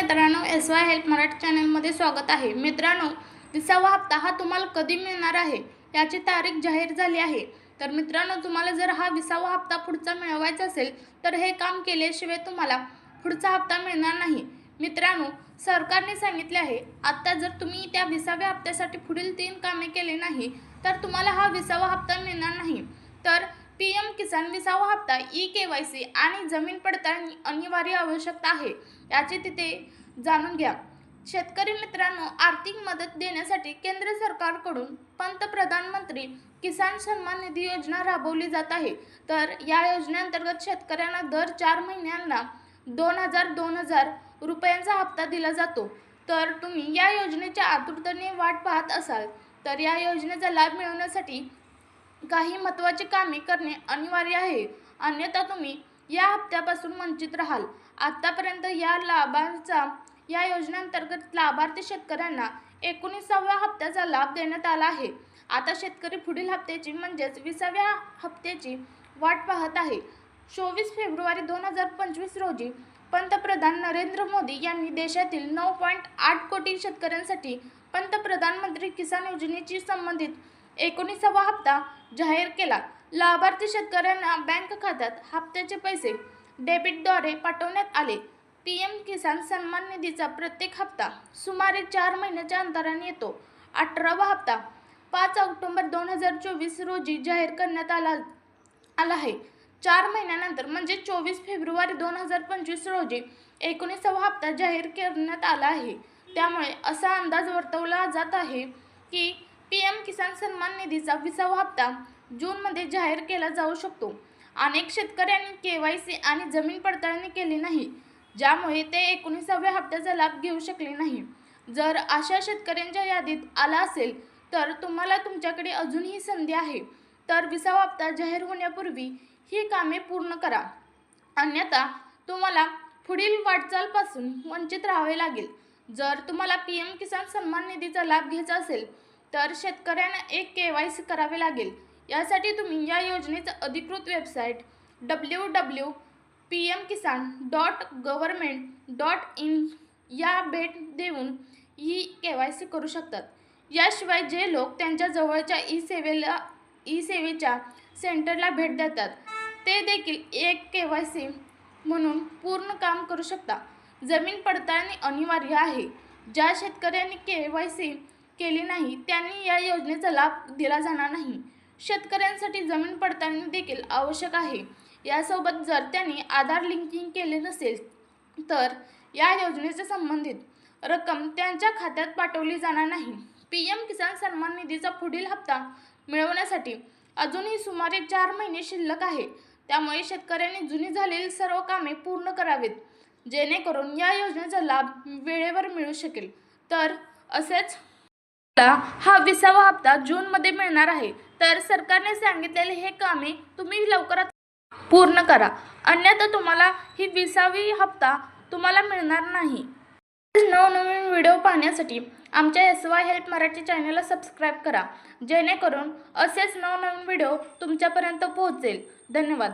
मित्रांनो S Y help Marathi चॅनलमध्ये स्वागत आहे. मित्रांनो विसावा हप्ता हा तुम्हाला कधी मिळणार आहे याची तारीख जाहीर झाली आहे. तर मित्रांनो तुम्हाला जर हा विसावा हप्ता पुढचा मिळवायचा असेल तर हे काम केल्याशिवाय तुम्हाला पुढचा हप्ता मिळणार नाही. मित्रांनो सरकारने सांगितले आहे आत्ता जर तुम्ही त्या विसाव्या हप्त्यासाठी पुढील तीन कामे केले नाही तर तुम्हाला हा विसावा हप्ता मिळणार नाही. तर पी एम किसान विसावा हप्ता ई के वाय सी आणि जमीन पडताळणी अनिवार्य आवश्यकता आहे याचे तिथे जाणून घ्या. शेतकरी मित्रांनो आर्थिक मदत देण्यासाठी केंद्र सरकारकडून पंतप्रधानमंत्री किसान सन्मान निधी योजना राबवली जात आहे. तर या योजनेअंतर्गत शेतकऱ्यांना दर चार महिन्यांना दोन हजार दोन हजार रुपयांचा हप्ता दिला जातो. तर तुम्ही या योजनेच्या आतुरतेने वाट पाहत असाल तर या योजनेचा लाभ मिळवण्यासाठी काही महत्त्वाची कामे करणे अनिवार्य आहे. अन्यथा तुम्ही या हप्त्यापासून वंचित राहाल. आतापर्यंत या लाभांचा या योजनेअंतर्गत लाभार्थी शेतकऱ्यांना एकोणीसाव्या हप्त्याचा लाभ देण्यात आला आहे. आता शेतकरी पुढील हप्त्याची म्हणजेच विसाव्या हप्त्याची वाट पाहत आहे. चोवीस फेब्रुवारी दोन हजार पंचवीस रोजी पंतप्रधान नरेंद्र मोदी यांनी देशातील नऊ पॉईंट आठ कोटी शेतकऱ्यांसाठी पंतप्रधान मंत्री किसान योजनेशी संबंधित एकोणीसावा हप्ता जाहीर केला. लाभार्थी शेतकऱ्यांना बँक खात्यात हप्त्याचे पैसे डेबिटद्वारे पाठवण्यात आले. पी एम किसान सन्मान निधीचा प्रत्येक हप्ता सुमारे चार महिन्याच्या अंतराने येतो. अठरावा हप्ता पाच ऑक्टोबर दोन हजार चोवीस रोजी जाहीर करण्यात आला आला आहे. चार महिन्यानंतर म्हणजे चोवीस फेब्रुवारी दोन हजार पंचवीस रोजी एकोणीसावा हप्ता जाहीर करण्यात आला आहे. त्यामुळे असा अंदाज वर्तवला जात आहे की सन्मान निधीचा विसावा हप्ता जूनमध्ये जाहीर केला जाऊ शकतो. अनेक शेतकऱ्यांनी के वाय सी आणि जमीन पडताळणी केली नाही ज्यामुळे ते एकोणीसाव्या हप्त्याचा लाभ घेऊ शकले नाही. जर अशा शेतकऱ्यांच्या यादीत आला असेल तर तुम्हाला तुमच्याकडे अजूनही संधी आहे. तर विसावा हप्ता जाहीर होण्यापूर्वी ही कामे पूर्ण करा. अन्यथा तुम्हाला पुढील वाटचालपासून वंचित राहावे लागेल. जर तुम्हाला पी एम किसान सन्मान निधीचा लाभ घ्यायचा असेल तर शेतकऱ्यांना एक के वाय सी करावे लागेल. यासाठी तुम्ही या योजनेचं अधिकृत website W W P M Kisan dot government dot in या भेट देऊन ई के वाय सी करू शकतात. याशिवाय जे लोक त्यांच्या जवळच्या ई सेवेला ई सेवेच्या सेंटरला भेट देतात ते देखील एक के वाय सी म्हणून पूर्ण काम करू शकता. जमीन पडताळणी अनिवार्य आहे. ज्या शेतकऱ्यांनी के वाय सी केली नाही त्यांनी या योजनेचा लाभ दिला जाणार नाही. शेतकऱ्यांसाठी जमीन पडताळणी देखील आवश्यक आहे. यासोबत जर त्यांनी आधार लिंकिंग केले नसेल तर या योजनेच्या संबंधित रक्कम त्यांच्या खात्यात पाठवली जाणार नाही. पी एम किसान सन्मान निधीचा पुढील हप्ता मिळवण्यासाठी अजूनही सुमारे चार महिने शिल्लक आहे. त्यामुळे शेतकऱ्यांनी जुनी झालेली सर्व कामे पूर्ण करावीत जेणेकरून या योजनेचा लाभ वेळेवर मिळू शकेल. तर असेच हा विसावा हप्ता जूनमध्ये मिळणार आहे. तर सरकारने सांगितलेले हे कामे तुम्ही लवकरात पूर्ण करा. अन्यथा तुम्हाला ही विसावी हप्ता तुम्हाला मिळणार नाही. नवनवीन व्हिडिओ पाहण्यासाठी आमच्या एस वाय हेल्प मराठी चॅनलला सबस्क्राईब करा. जेणेकरून असेच नवनवीन व्हिडिओ तुमच्यापर्यंत पोहोचेल. धन्यवाद.